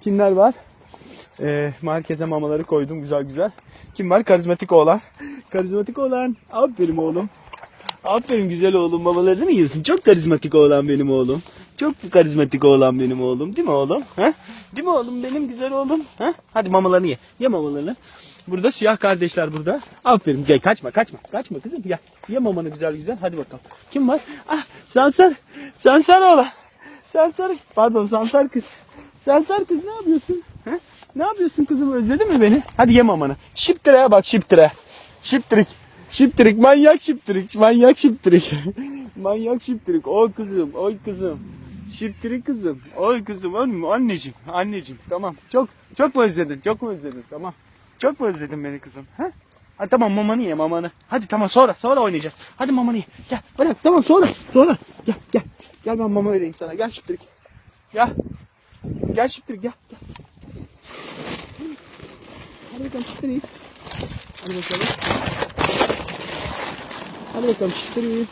Kimler var? Ee, merkeze mamaları koydum güzel güzel. Kim var? Karizmatik oğlan. Karizmatik oğlan. Aferin oğlum. Aferin güzel oğlum. Mamalarını mı yiyorsun? Çok karizmatik oğlan benim oğlum. Çok karizmatik oğlan benim oğlum. Değil mi oğlum? Ha? Değil mi oğlum benim güzel oğlum? Ha? Hadi mamalarını ye. Ye mamalarını. Burada siyah kardeşler burada. Aferin. Gel kaçma kaçma. Kaçma kızım. Gel. Ye mamanı güzel güzel. Hadi bakalım. Kim var? Ah Sansar. Sansar oğlan. Sansar. Pardon Sansar kız. Sansar kız ne yapıyorsun? Ha? Ne yapıyorsun kızım? Özledin mi beni? Hadi ye mamanı. Şiptire'ye bak şiptire. Şiptirik. Şiptirik. Manyak şiptirik. Manyak şiptirik. manyak şiptirik. Oy kızım. Oy kızım. Şiptirik kızım. Oy kızım. Anneciğim. Anneciğim. Tamam. Çok çok mu özledin? Çok mu özledin? Tamam. Çok mu özledin beni kızım? Ha? Ha tamam mamanı ye mamanı. Hadi tamam sonra sonra oynayacağız. Hadi mamanı ye. Gel bırak tamam sonra sonra. Gel gel. Gel ben mama vereyim sana. Gel şiptirik. Gel. Gel şiptirik gel. gel. Hadi bakalım şiptirik. Hadi bakalım. Hadi bakalım şiptirik.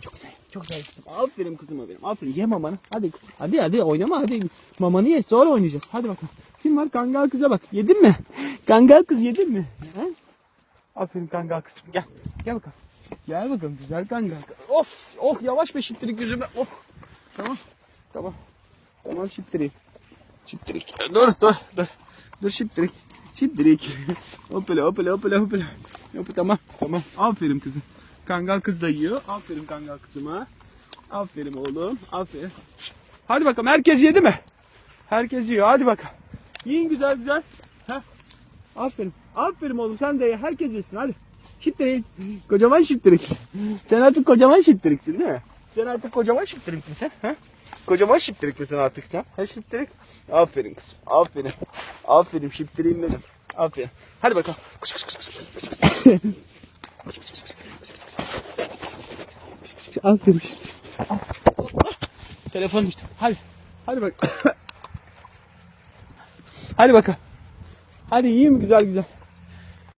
Çok güzel. Çok güzel kızım. Aferin kızıma benim. Aferin. Ye mamanı. Hadi kızım. Hadi hadi oynama hadi. Mamanı ye sonra oynayacağız. Hadi bakalım. Kim var? Kangal kıza bak. Yedin mi? Kangal kız yedin mi? Ha? Aferin kangal kızım. Gel. Gel bakalım. Gel bakalım güzel kangal. Of. Oh yavaş be şiptirik yüzüme. Of. Tamam. Tamam. Tamam şiptirik. Şiptirik. Dur dur dur. Dur şiptirik. Şiptirik. Hopala hopala hopala hopala. Hop, tamam tamam. Aferin kızım. Kangal kız da yiyor. Aferin kangal kızıma. Aferin oğlum. Aferin. Hadi bakalım herkes yedi mi? Herkes yiyor. Hadi bakalım. Yiyin güzel güzel. Heh. Aferin. Aferin oğlum sen de ye. Herkes yesin hadi. Şiptirik. Kocaman şiptirik. Sen artık kocaman şiptiriksin değil mi? Sen artık kocaman şiptiriksin sen. Ha? Kocaman şiptirik misin artık sen? Ha şiptirik? Aferin kızım. Aferin. Aferin şiptiriğim benim. Aferin. Hadi bakalım. Kuş kuş kuş kuş. Aferin. Telefon düştü. Hadi. Hadi bak. Hadi bakalım. Hadi iyi mi güzel güzel.